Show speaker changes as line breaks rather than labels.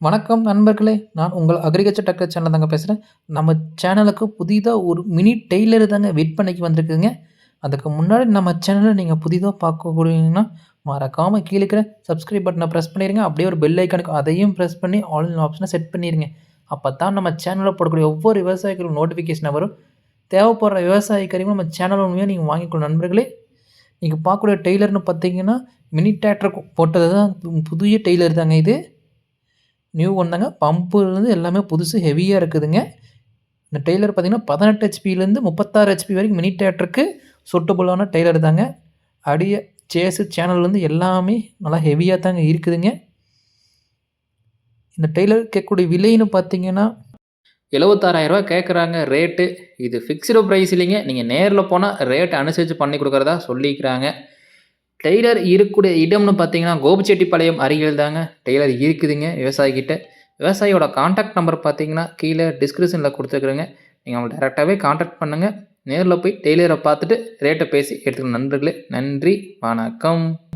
வணக்கம் நண்பர்களே! நான் உங்கள் அக்ரிகல்ச்சர் டக்கர் சேனல் தாங்க பேசுகிறேன் நம்ம சேனலுக்கு புதிதாக ஒரு மினி டெய்லர் தாங்க விற்பனைக்கு வந்திருக்குதுங்க. அதுக்கு முன்னாடி நம்ம சேனலை நீங்கள் புதிதாக பார்க்கக்கூடியீங்கன்னா மறக்காமல் கீழே இருக்கிற சப்ஸ்கிரைப் பட்டனை ப்ரெஸ் பண்ணிடுங்க அப்படியே ஒரு பெல் ஐக்கனுக்கு அதையும் ப்ரெஸ் பண்ணி ஆன்லைன் ஆப்ஷனை செட் பண்ணிடுங்க அப்போ தான் நம்ம சேனலில் போடக்கூடிய ஒவ்வொரு விவசாயிகளும் நோட்டிஃபிகேஷன் வரும். தேவைப்படுற விவசாய கருவிகள் நம்ம சேனல் உண்மையாக நீங்கள் வாங்கிக்கொள்ளலாம் நண்பர்களே. நீங்கள் பார்க்கக்கூடிய டெய்லர்னு பார்த்தீங்கன்னா, மினி டேக்டர் போட்டது தான் புதிய டெய்லர் தாங்க இது. நியூ ஒன் தாங்க. பம்புலேருந்து எல்லாமே புதுசு ஹெவியாக இருக்குதுங்க. இந்த டெய்லர் பார்த்திங்கன்னா பதினெட்டு ஹெச்பிலேருந்து 36 ஹெச்பி வரைக்கும் மினி டேட்டருக்கு சுட்டபுளான டெய்லர் தாங்க. அடிய சேஸு சேனல்லேருந்து எல்லாமே நல்லா ஹெவியாக தாங்க இருக்குதுங்க. இந்த டெய்லர் கேட்கக்கூடிய விலைன்னு பார்த்தீங்கன்னா, எழுபத்தாறாயிரரூவா கேட்குறாங்க ரேட்டு. இது ஃபிக்ஸ்டு ப்ரைஸ் இல்லைங்க. நீங்கள் நேரில் போனால் ரேட் அனுசரித்து பண்ணி கொடுக்குறதா சொல்லிக்கிறாங்க. டெய்லர் இருக்கக்கூடிய இடம்னு பார்த்தீங்கன்னா, கோபிச்செட்டிப்பாளையம் அருகில் தாங்க டெய்லர் இருக்குதுங்க விவசாயிக்கிட்ட விவசாயியோட காண்டாக்ட் நம்பர் பார்த்தீங்கன்னா, கீழே டிஸ்கிரிப்ஷனில் கொடுத்துருக்குறேங்க நீங்கள் அவங்கள டேரெக்டாகவே காண்டாக்ட் பண்ணுங்கள் நேரில் போய் டெய்லரை பார்த்துட்டு ரேட்டை பேசி எடுத்துக்கணும் நண்பர்களே. நன்றி, வணக்கம்.